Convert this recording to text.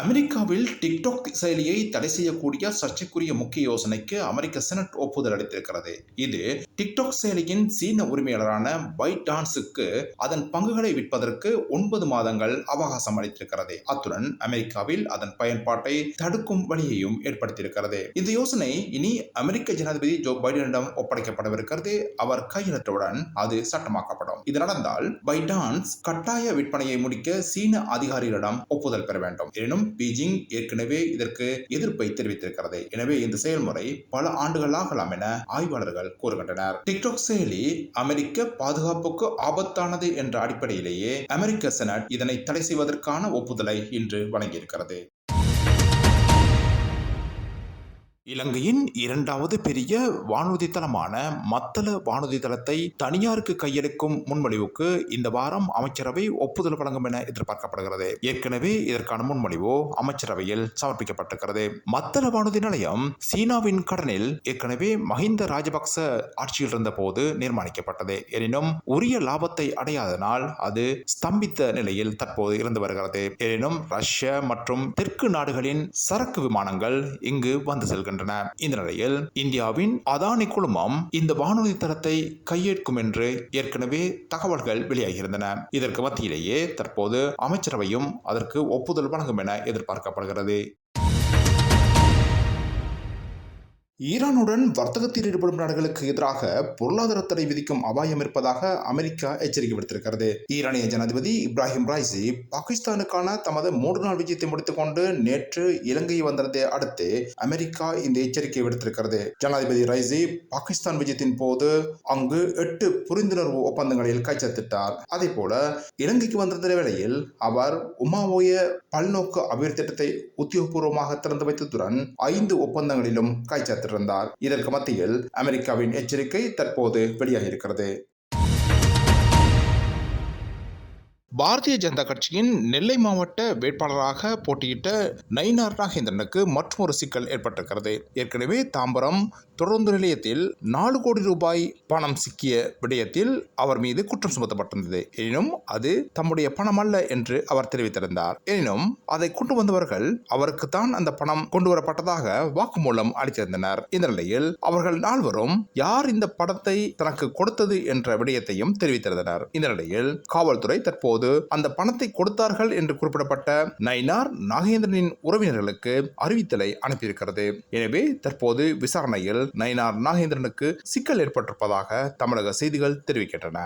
அமெரிக்காவில் டிக்டாக் செயலியை தடை செய்யக்கூடிய சர்ச்சைக்குரிய முக்கிய யோசனைக்கு அமெரிக்க செனட் ஒப்புதல் அளித்திருக்கிறது. இது டிக்டாக் செயலியின் சீன உரிமையாளரான பைட் டான்ஸுக்கு அதன் பங்குகளை விற்பதற்கு ஒன்பது மாதங்கள் அவகாசம் அளித்திருக்கிறது. அத்துடன் அமெரிக்காவில் அதன் பயன்பாட்டை தடுக்கும் வழியையும் ஏற்படுத்தியிருக்கிறது. இந்த யோசனை இனி அமெரிக்க ஜனாதிபதி ஜோ பைடனிடம் ஒப்படைக்கப்படவிருக்கிறது. அவர் கையெழுத்தவுடன் அது சட்டமாக்கப்படும். இது நடந்தால் பைடான்ஸ் கட்டாய விற்பனையை முடிக்க சீன அதிகாரிகளிடம் ஒப்புதல் பெற வேண்டும். எனினும் பீஜிங் ஏற்கனவே இதற்கு எதிர்ப்பை தெரிவித்திருக்கிறது. எனவே இந்த செயல்முறை பல ஆண்டுகளாகலாம் என ஆய்வாளர்கள் கூறுகின்றனர். டிக்டாக் செயலி அமெரிக்க பாதுகாப்புக்கு ஆபத்தானது என்ற அடிப்படையிலேயே அமெரிக்க செனட் இதனை தடை செய்வதற்கான ஒப்புதலை இன்று வழங்கியிருக்கிறது. இலங்கையின் இரண்டாவது பெரிய வானூர்தி தளமான மத்தள வானூர்தி தளத்தை தனியாருக்கு கையளிக்கும் முன்மொழிவுக்கு இந்த வாரம் அமைச்சரவை ஒப்புதல் வழங்கும் என எதிர்பார்க்கப்படுகிறது. ஏற்கனவே இதற்கான முன்மொழிவு அமைச்சரவையில் சமர்ப்பிக்கப்பட்டிருக்கிறது. மத்தள வானூர்தி நிலையம் சீனாவின் கடனில் ஏற்கனவே மஹிந்த ராஜபக்ச ஆட்சியில் இருந்த போது நிர்மாணிக்கப்பட்டது. எனினும் உரிய லாபத்தை அடையாதனால் அது ஸ்தம்பித்த நிலையில் தற்போது இருந்து வருகிறது. எனினும் ரஷ்யா மற்றும் தெற்கு நாடுகளின் சரக்கு விமானங்கள் இங்கு வந்து செல்கின்றன. இந்த நிலையில் இந்தியாவின் அதானி குழுமம் இந்த வானொலி தரத்தை கையேற்கும் என்று ஏற்கனவே தகவல்கள் வெளியாகியிருந்தன. இதற்கு மத்தியிலேயே தற்போது அமைச்சரவையும் அதற்கு ஒப்புதல் வழங்கும் என எதிர்பார்க்கப்படுகிறது. ஈரானுடன் வர்த்தகத்தில் ஈடுபடும் நாடுகளுக்கு எதிராக பொருளாதார தடை விதிக்கும் அபாயம் இருப்பதாக அமெரிக்கா எச்சரிக்கை விடுத்திருக்கிறது. ஈரானிய ஜனாதிபதி இப்ராஹிம் ராய்சி பாகிஸ்தானுக்கான தமது மூன்று நாள் விஜயத்தை முடித்துக்கொண்டு நேற்று இலங்கை வந்ததை அடுத்து அமெரிக்கா இந்த எச்சரிக்கை விடுத்திருக்கிறது. ஜனாதிபதி ரைசி பாகிஸ்தான் விஜயத்தின் போது அங்கு எட்டு புரிந்துணர்வு ஒப்பந்தங்களில் கைச்சத்திட்டார் அதே போல இலங்கைக்கு வந்திருந்த வேளையில் அவர் உமாவோய பல்நோக்கு அபிவிருத்தி திட்டத்தை உத்தியோகபூர்வமாக திறந்து வைத்ததுடன் ஐந்து ஒப்பந்தங்களிலும் கைச்சத்திருந்தார் இதற்கு மத்தியில் அமெரிக்காவின் எச்சரிக்கை தற்போது வெளியாகியிருக்கிறது. பாரதிய ஜனதா கட்சியின் நெல்லை மாவட்ட வேட்பாளராக போட்டியிட்ட நயினார் நாகேந்திரனுக்கு மற்றொரு சிக்கல் ஏற்பட்டிருக்கிறது. ஏற்கனவே தாம்பரம் தொடர்ந்து நிலையத்தில் நாலு கோடி ரூபாய் பணம் சிக்கிய விடயத்தில் அவர் மீது குற்றம் சுமத்தப்பட்டிருந்தது. எனினும் அது தம்முடைய பணம் அல்ல என்று அவர் தெரிவித்திருந்தார். எனினும் அதை கொண்டு வந்தவர்கள் அவருக்கு தான் அந்த பணம் கொண்டு வரப்பட்டதாக வாக்குமூலம் அளித்திருந்தனர். இந்த நிலையில் அவர்கள் நால்வரும் யார் இந்த பணத்தை தனக்கு கொடுத்தது என்ற விடயத்தையும் தெரிவித்திருந்தனர். இந்த நிலையில் காவல்துறை தற்போது அந்த பணத்தை கொடுத்தார்கள் என்று குறிப்பிடப்பட்ட நயினார் நாகேந்திரனின் உறவினர்களுக்கு அறிவித்தலை அனுப்பியிருக்கிறது. எனவே தற்போது விசாரணையில் நயினார் நாகேந்திரனுக்கு சிக்கல் ஏற்பட்டிருப்பதாக தமிழக செய்திகள் தெரிவிக்கின்றன.